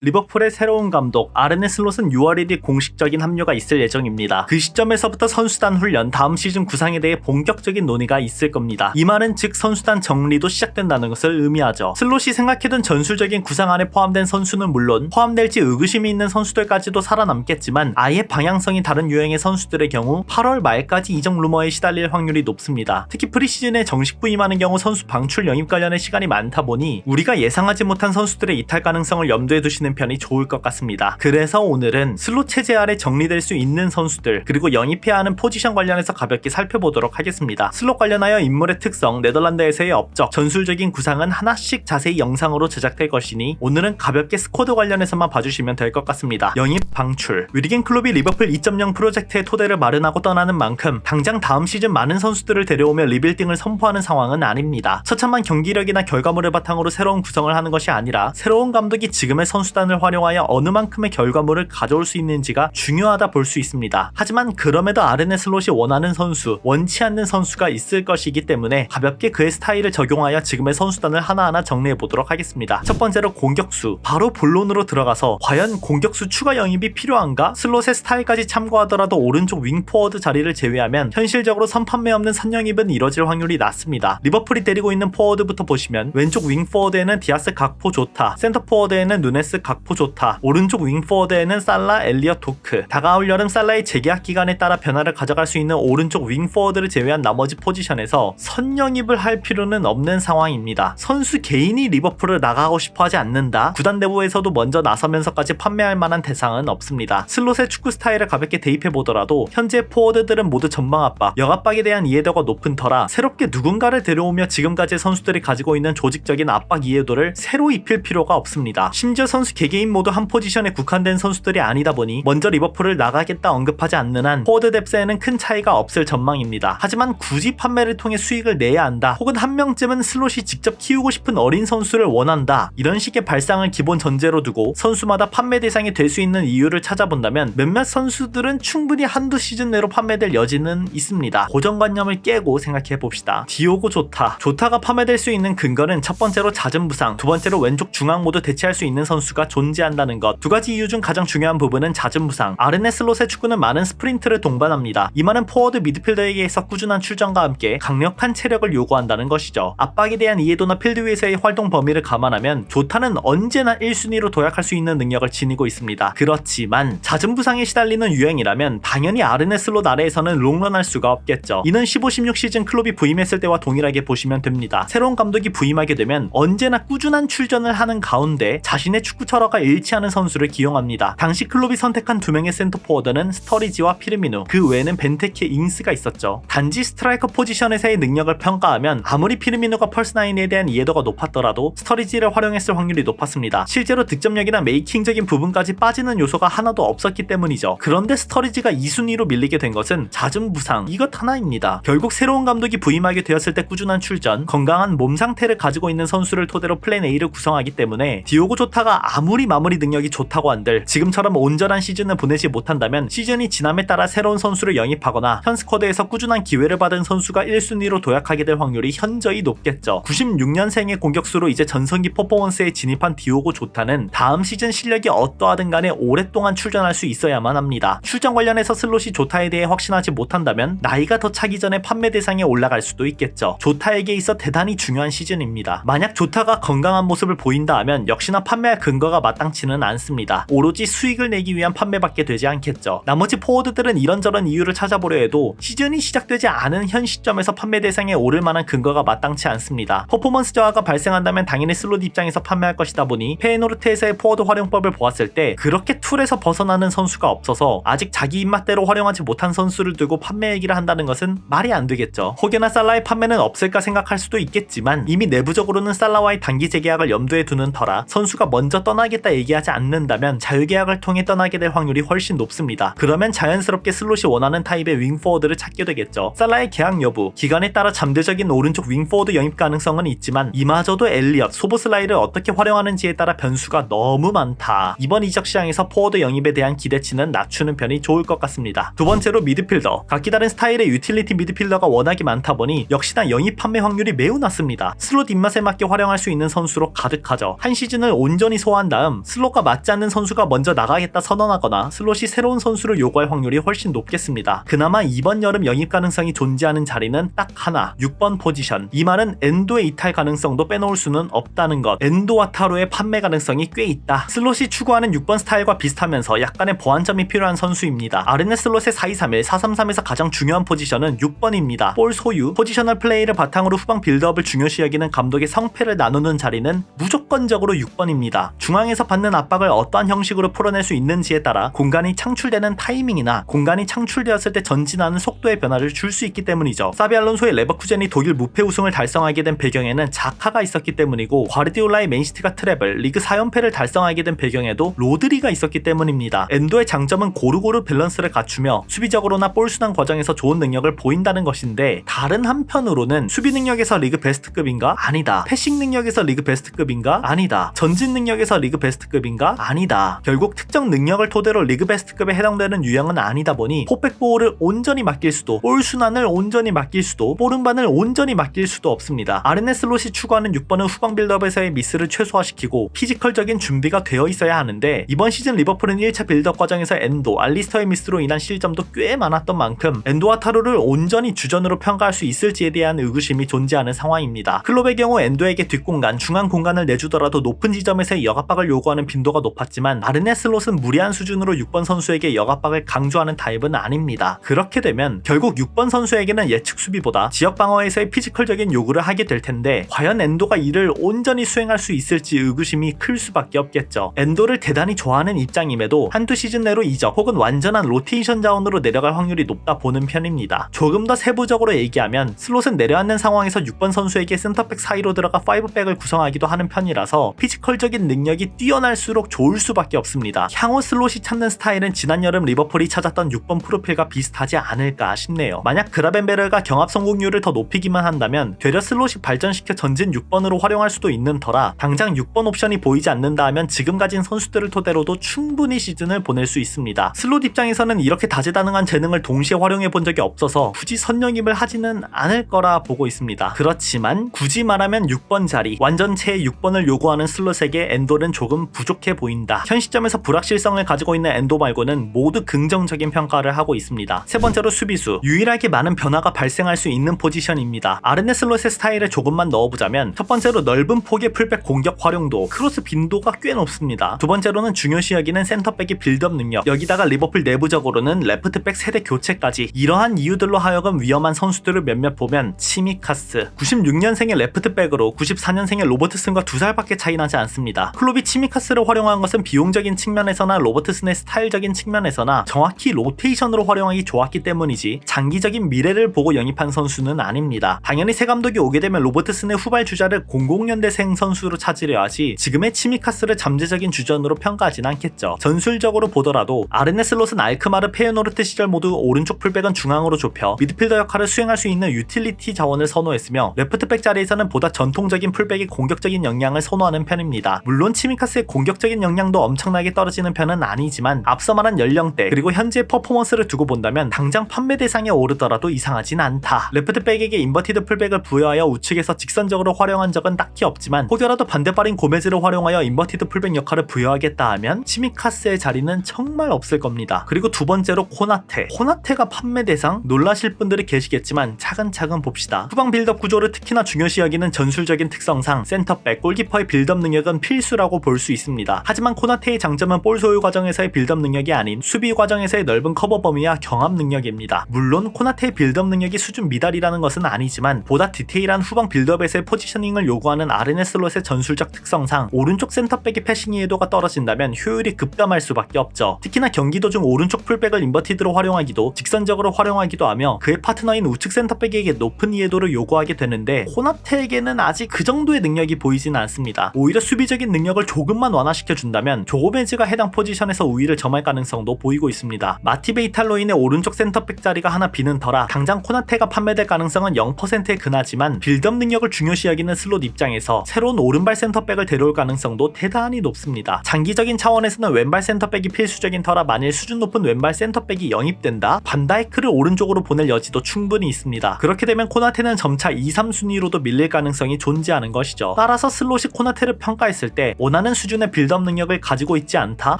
리버풀의 새로운 감독 아르네 슬롯은 6월 1일 공식적인 합류가 있을 예정입니다. 그 시점에서부터 선수단 훈련, 다음 시즌 구상에 대해 본격적인 논의가 있을 겁니다. 이 말은 즉 선수단 정리도 시작된다는 것을 의미하죠. 슬롯이 생각해둔 전술적인 구상 안에 포함된 선수는 물론 포함될지 의구심이 있는 선수들까지도 살아남겠지만 아예 방향성이 다른 유형의 선수들의 경우 8월 말까지 이적 루머에 시달릴 확률이 높습니다. 특히 프리시즌에 정식 부임하는 경우 선수 방출 영입 관련의 시간이 많다 보니 우리가 예상하지 못한 선수들의 이탈 가능성을 염두에 두시는 편이 좋을 것 같습니다. 그래서 오늘은 슬롯 체제 아래 정리될 수 있는 선수들 그리고 영입해야 하는 포지션 관련해서 가볍게 살펴보도록 하겠습니다. 슬롯 관련하여 인물의 특성, 네덜란드에서의 업적, 전술적인 구상은 하나씩 자세히 영상으로 제작될 것이니 오늘은 가볍게 스쿼드 관련해서만 봐주시면 될 것 같습니다. 영입 방출 위리겐 클럽이 리버풀 2.0 프로젝트의 토대를 마련하고 떠나는 만큼 당장 다음 시즌 많은 선수들을 데려오며 리빌딩을 선포하는 상황은 아닙니다. 처참한 경기력이나 결과물을 바탕으로 새로운 구성을 하는 것이 아니라 새로운 감독이 지금의 선수 단을 활용하여 어느 만큼의 결과물을 가져올 수 있는지가 중요하다 볼 수 있습니다. 하지만 그럼에도 아르네 슬롯이 원하는 선수, 원치 않는 선수가 있을 것이기 때문에 가볍게 그의 스타일을 적용하여 지금의 선수단을 하나하나 정리해 보도록 하겠습니다. 첫 번째로 공격수, 바로 본론으로 들어가서 과연 공격수 추가 영입이 필요한가? 슬롯의 스타일까지 참고하더라도 오른쪽 윙 포워드 자리를 제외하면 현실적으로 선판매 없는 선영입은 이뤄질 확률이 낮습니다. 리버풀이 때리고 있는 포워드부터 보시면 왼쪽 윙 포워드에는 디아스 각포 좋다, 센터 포워드에는 누네스 각포 좋다, 오른쪽 윙 포워드에는 살라, 엘리엇 도크. 다가올 여름 살라의 재계약 기간에 따라 변화를 가져갈 수 있는 오른쪽 윙 포워드를 제외한 나머지 포지션에서 선영입을 할 필요는 없는 상황입니다. 선수 개인이 리버풀을 나가고 싶어 하지 않는다. 구단 내부에서도 먼저 나서면서까지 판매할 만한 대상은 없습니다. 슬롯의 축구 스타일을 가볍게 대입해 보더라도 현재 포워드들은 모두 전방 압박, 역압박에 대한 이해도가 높은 터라 새롭게 누군가를 데려오며 지금까지 선수들이 가지고 있는 조직적인 압박 이해도를 새로 입힐 필요가 없습니다. 심지어 선수 개개인 모두 한 포지션에 국한된 선수들이 아니다 보니 먼저 리버풀을 나가겠다 언급하지 않는 한 포워드 뎁스에는 큰 차이가 없을 전망입니다. 하지만 굳이 판매를 통해 수익을 내야 한다. 혹은 한 명쯤은 슬롯이 직접 키우고 싶은 어린 선수를 원한다. 이런 식의 발상을 기본 전제로 두고 선수마다 판매 대상이 될 수 있는 이유를 찾아본다면 몇몇 선수들은 충분히 한두 시즌 내로 판매될 여지는 있습니다. 고정관념을 깨고 생각해 봅시다. 디오고 조타. 조타가 판매될 수 있는 근거는 첫 번째로 잦은 부상, 두 번째로 왼쪽 중앙 모두 대체할 수 있는 선수가 존재한다는 것. 두 가지 이유 중 가장 중요한 부분은 잦은 부상. 아르네 슬롯의 축구는 많은 스프린트를 동반합니다. 이 말은 포워드 미드필더에게서 꾸준한 출전과 함께 강력한 체력을 요구한다는 것이죠. 압박에 대한 이해도나 필드 위에서의 활동 범위를 감안하면 조타는 언제나 1순위로 도약할 수 있는 능력을 지니고 있습니다. 그렇지만 잦은 부상에 시달리는 유행이라면 당연히 아르네 슬롯 아래에서는 롱런할 수가 없겠죠. 이는 15-16 시즌 클럽이 부임했을 때와 동일하게 보시면 됩니다. 새로운 감독이 부임하게 되면 언제나 꾸준한 출전을 하는 가운데 자신의 축구 철학과 일치하는 선수를 기용합니다. 당시 클럽이 선택한 두 명의 센터 포워드는 스터리지와 피르미누, 그 외에는 벤테케 잉스가 있었죠. 단지 스트라이커 포지션에서의 능력을 평가하면 아무리 피르미누가 펄스나인에 대한 이해도가 높았더라도 스터리지를 활용했을 확률이 높았습니다. 실제로 득점력이나 메이킹적인 부분까지 빠지는 요소가 하나도 없었기 때문이죠. 그런데 스터리지가 2순위로 밀리게 된 것은 잦은 부상 이것 하나입니다. 결국 새로운 감독이 부임하게 되었을 때 꾸준한 출전, 건강한 몸 상태를 가지고 있는 선수를 토대로 플랜 A를 구성하기 때문에 디오고 조타가 아무 리 마무리 능력이 좋다고 한들 지금처럼 온전한 시즌을 보내지 못한다면 시즌이 지남에 따라 새로운 선수를 영입하거나 현 스쿼드에서 꾸준한 기회를 받은 선수가 1순위로 도약하게 될 확률이 현저히 높겠죠. 96년생의 공격수로 이제 전성기 퍼포먼스에 진입한 디오고 조타는 다음 시즌 실력이 어떠하든 간에 오랫동안 출전할 수 있어야만 합니다. 출전 관련해서 슬롯이 조타에 대해 확신하지 못한다면 나이가 더 차기 전에 판매 대상에 올라갈 수도 있겠죠. 조타에게 있어 대단히 중요한 시즌입니다. 만약 조타가 건강한 모습을 보인다 하면 역시나 판매할 근거가 마땅치는 않습니다. 오로지 수익을 내기 위한 판매밖에 되지 않겠죠. 나머지 포워드들은 이런저런 이유를 찾아보려 해도 시즌이 시작되지 않은 현 시점에서 판매 대상에 오를 만한 근거가 마땅치 않습니다. 퍼포먼스 저하가 발생한다면 당연히 슬롯 입장에서 판매할 것이다 보니 페이노르트에서의 포워드 활용법을 보았을 때 그렇게 툴에서 벗어나는 선수가 없어서 아직 자기 입맛대로 활용하지 못한 선수를 두고 판매 얘기를 한다는 것은 말이 안 되겠죠. 혹여나 살라의 판매는 없을까 생각할 수도 있겠지만 이미 내부적으로는 살라와의 단기 재계약을 염두에 두는 터라 선수가 먼저 떠나기 떠나겠다 얘기하지 않는다면 자유계약을 통해 떠나게 될 확률이 훨씬 높습니다. 그러면 자연스럽게 슬롯이 원하는 타입의 윙포워드를 찾게 되겠죠. 살라의 계약 여부, 기간에 따라 잠재적인 오른쪽 윙포워드 영입 가능성은 있지만 이마저도 엘리엇, 소보슬라이를 어떻게 활용하는지에 따라 변수가 너무 많다. 이번 이적 시장에서 포워드 영입에 대한 기대치는 낮추는 편이 좋을 것 같습니다. 두 번째로 미드필더, 각기 다른 스타일의 유틸리티 미드필더가 워낙에 많다 보니 역시나 영입 판매 확률이 매우 낮습니다. 슬롯 입맛에 맞게 활용할 수 있는 선수로 가득하죠. 한 시즌을 온전히 소화한 다음 슬롯과 맞지 않는 선수가 먼저 나가겠다 선언하거나 슬롯이 새로운 선수를 요구할 확률이 훨씬 높겠습니다. 그나마 이번 여름 영입 가능성이 존재하는 자리는 딱 하나, 6번 포지션. 이 말은 엔도의 이탈 가능성도 빼놓을 수는 없다는 것. 엔도와 타로의 판매 가능성이 꽤 있다. 슬롯이 추구하는 6번 스타일과 비슷하면서 약간의 보완점이 필요한 선수입니다. 아르네 슬롯의 4-2-3-1, 4-3-3에서 가장 중요한 포지션은 6번입니다. 볼 소유, 포지셔널 플레이를 바탕으로 후방 빌드업을 중요시 여기는 감독의 성패를 나누는 자리는 무조건적으로 6번입니다. 중앙 에서 받는 압박을 어떠한 형식으로 풀어낼 수 있는지에 따라 공간이 창출되는 타이밍이나 공간이 창출되었을 때 전진하는 속도의 변화를 줄 수 있기 때문이죠. 사비 알론소의 레버쿠젠이 독일 무패 우승을 달성하게 된 배경에는 자카가 있었기 때문이고 과르디올라의 맨시티가 트래블, 리그 4연패를 달성하게 된 배경에도 로드리가 있었기 때문입니다. 엔도의 장점은 고루고루 밸런스를 갖추며 수비적으로나 볼 순환 과정에서 좋은 능력을 보인다는 것인데 다른 한편으로는 수비 능력에서 리그 베스트급인가? 아니다. 패싱 능력에서 리그 베스트급인가? 아니다. 전진 능력에서 리그 베스트급인가? 아니다. 결국 특정 능력을 토대로 리그 베스트급에 해당되는 유형은 아니다 보니 포백 보호를 온전히 맡길 수도 볼 순환을 온전히 맡길 수도 볼음반을 온전히 맡길 수도 없습니다. 아르네 슬롯이 추구하는 6번은 후방 빌드업에서의 미스를 최소화시키고 피지컬적인 준비가 되어 있어야 하는데 이번 시즌 리버풀은 1차 빌드업 과정에서 엔도, 알리스터의 미스로 인한 실점도 꽤 많았던 만큼 엔도와 타로를 온전히 주전으로 평가할 수 있을지에 대한 의구심이 존재하는 상황입니다. 클롭의 경우 엔도에게 뒷공간, 중앙 공간을 내주더라도 높은 지점에서의 역압박을 요구하는 빈도가 높았지만 아르네 슬롯은 무리한 수준으로 6번 선수에게 역압박을 강조하는 타입은 아닙니다. 그렇게 되면 결국 6번 선수에게는 예측 수비보다 지역 방어에서의 피지컬적인 요구를 하게 될 텐데 과연 엔도가 이를 온전히 수행할 수 있을지 의구심이 클 수밖에 없겠죠. 엔도를 대단히 좋아하는 입장임에도 한두 시즌 내로 이적 혹은 완전한 로테이션 자원으로 내려갈 확률이 높다 보는 편입니다. 조금 더 세부적으로 얘기하면 슬롯은 내려앉는 상황에서 6번 선수에게 센터백 사이로 들어가 5백을 구성하기도 하는 편이라서 피지컬적인 능력이 뛰어날수록 좋을 수밖에 없습니다. 향후 슬롯이 찾는 스타일은 지난 여름 리버풀이 찾았던 6번 프로필과 비슷하지 않을까 싶네요. 만약 그라벤베르가 경합 성공률을 더 높이기만 한다면 되려 슬롯이 발전시켜 전진 6번으로 활용할 수도 있는 터라 당장 6번 옵션이 보이지 않는다 하면 지금 가진 선수들을 토대로도 충분히 시즌을 보낼 수 있습니다. 슬롯 입장에서는 이렇게 다재다능한 재능을 동시에 활용해 본 적이 없어서 굳이 선영입을 하지는 않을 거라 보고 있습니다. 그렇지만 굳이 말하면 6번 자리 완전체의 6번을 요구하는 슬롯에게 엔도는 조금 부족해 보인다. 현 시점에서 불확실성을 가지고 있는 엔도 말고는 모두 긍정적인 평가를 하고 있습니다. 세 번째로 수비수 유일하게 많은 변화가 발생할 수 있는 포지션입니다. 아르네 슬롯의 스타일을 조금만 넣어보자면 첫 번째로 넓은 폭의 풀백 공격 활용도 크로스 빈도가 꽤 높습니다. 두 번째로는 중요시 여기는 센터백의 빌드업 능력 여기다가 리버풀 내부적으로는 레프트백 세대 교체까지 이러한 이유들로 하여금 위험한 선수들을 몇몇 보면 치미카스 96년생의 레프트백으로 94년생의 로버트슨과 두 살밖에 차이 나지 않습니다. 클롭이 치미카스를 활용한 것은 비용적인 측면에서나 로버트슨의 스타일적인 측면에서나 정확히 로테이션으로 활용하기 좋았기 때문이지 장기적인 미래를 보고 영입한 선수는 아닙니다. 당연히 새 감독이 오게 되면 로버트슨의 후발 주자를 00년대생 선수로 찾으려 하지 지금의 치미카스를 잠재적인 주전으로 평가하진 않겠죠. 전술적으로 보더라도 아르네 슬롯은 알크마르 페요노르트 시절 모두 오른쪽 풀백은 중앙으로 좁혀 미드필더 역할을 수행할 수 있는 유틸리티 자원을 선호했으며 레프트백 자리에서는 보다 전통적인 풀백의 공격적인 역량을 선호하는 편입니다. 물론 치미 카스의 공격적인 역량도 엄청나게 떨어지는 편은 아니지만 앞서 말한 연령대 그리고 현재 퍼포먼스를 두고 본다면 당장 판매 대상에 오르더라도 이상하진 않다. 레프트백에게 인버티드 풀백을 부여하여 우측에서 직선적으로 활용한 적은 딱히 없지만 혹여라도 반대발인 고메즈를 활용하여 인버티드 풀백 역할을 부여하겠다 하면 치미카스의 자리는 정말 없을 겁니다. 그리고 두 번째로 코나테. 코나테가 판매 대상 놀라실 분들이 계시겠지만 차근차근 봅시다. 후방 빌드업 구조를 특히나 중요시 여기는 전술적인 특성상 센터백, 골키퍼의 빌드업 능력은 필수라고 볼 수 있습니다. 하지만 코나테의 장점은 볼 소유 과정에서의 빌드업 능력이 아닌 수비 과정에서의 넓은 커버 범위와 경합 능력입니다. 물론 코나테의 빌드업 능력이 수준 미달이라는 것은 아니지만 보다 디테일한 후방 빌드업에서의 포지셔닝을 요구하는 아르네 슬롯의 전술적 특성상 오른쪽 센터백의 패싱 이해도가 떨어진다면 효율이 급감할 수밖에 없죠. 특히나 경기 도중 오른쪽 풀백을 인버티드로 활용하기도 직선적으로 활용하기도 하며 그의 파트너인 우측 센터백에게 높은 이해도를 요구하게 되는데 코나테에게는 아직 그 정도의 능력이 보이지는 않습니다. 오히려 수비적인 능력을 조금만 완화시켜준다면 조고메즈가 해당 포지션에서 우위를 점할 가능성도 보이고 있습니다. 마티베 이탈로 인해 오른쪽 센터백 자리가 하나 비는 터라 당장 코나테가 판매될 가능성은 0%에 근하지만 빌드업 능력을 중요시 여기는 슬롯 입장에서 새로운 오른발 센터백을 데려올 가능성도 대단히 높습니다. 장기적인 차원에서는 왼발 센터백이 필수적인 터라 만일 수준 높은 왼발 센터백이 영입된다? 반다이크를 오른쪽으로 보낼 여지도 충분히 있습니다. 그렇게 되면 코나테는 점차 2, 3순위로도 밀릴 가능성이 존재하는 것이죠. 따라서 슬롯이 코나테를 평가했을 때 원하는 수준의 빌드업 능력을 가지고 있지 않다?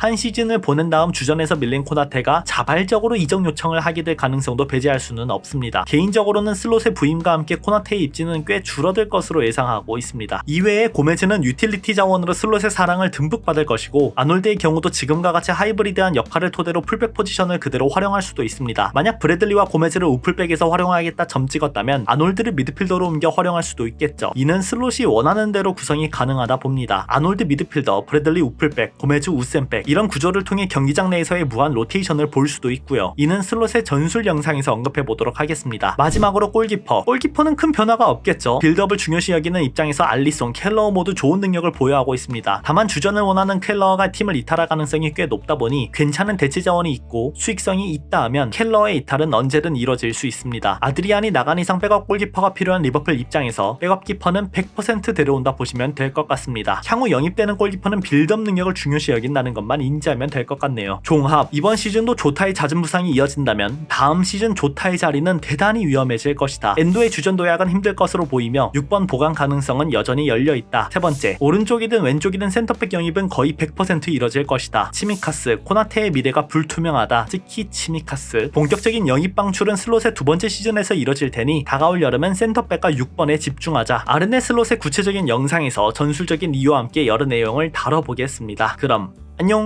한 시즌을 보낸 다음 주전에서 밀린 코나테가 자발적으로 이적 요청을 하게 될 가능성도 배제할 수는 없습니다. 개인적으로는 슬롯의 부임과 함께 코나테의 입지는 꽤 줄어들 것으로 예상하고 있습니다. 이외에 고메즈는 유틸리티 자원으로 슬롯의 사랑을 듬뿍 받을 것이고 아놀드의 경우도 지금과 같이 하이브리드한 역할을 토대로 풀백 포지션을 그대로 활용할 수도 있습니다. 만약 브래들리와 고메즈를 우풀백에서 활용하겠다 점 찍었다면 아놀드를 미드필더로 옮겨 활용할 수도 있겠죠. 이는 슬롯이 원하는 대로 구성이 가능하다 봅니다. 아놀드 미드 필더, 브래들리 우풀백, 고메즈 우센백 이런 구조를 통해 경기장 내에서의 무한 로테이션을 볼 수도 있고요. 이는 슬롯의 전술 영상에서 언급해 보도록 하겠습니다. 마지막으로 골키퍼. 골키퍼는 큰 변화가 없겠죠. 빌드업을 중요시 여기는 입장에서 알리송, 켈러어 모두 좋은 능력을 보유하고 있습니다. 다만 주전을 원하는 켈러어가 팀을 이탈할 가능성이 꽤 높다 보니 괜찮은 대체 자원이 있고 수익성이 있다 하면 켈러의 이탈은 언제든 이뤄질 수 있습니다. 아드리안이 나간 이상 백업 골키퍼가 필요한 리버풀 입장에서 백업 키퍼는 100% 데려온다 보시면 될 것 같습니다. 향후 영입되는 골키퍼는 빌드업 능력을 중요시 여긴다는 것만 인지하면 될 것 같네요. 종합 이번 시즌도 조타의 잦은 부상이 이어진다면 다음 시즌 조타의 자리는 대단히 위험해질 것이다. 엔도의 주전 도약은 힘들 것으로 보이며 6번 보강 가능성은 여전히 열려 있다. 세 번째 오른쪽이든 왼쪽이든 센터백 영입은 거의 100% 이뤄질 것이다. 치미카스 코나테의 미래가 불투명하다. 특히 치미카스 본격적인 영입 방출은 슬롯의 두 번째 시즌에서 이뤄질 테니 다가올 여름은 센터백과 6번에 집중하자. 아르네 슬롯의 구체적인 영상에서 전술적인 이유와 함께 여러 내용을 다뤄보겠습니다. 그럼 안녕.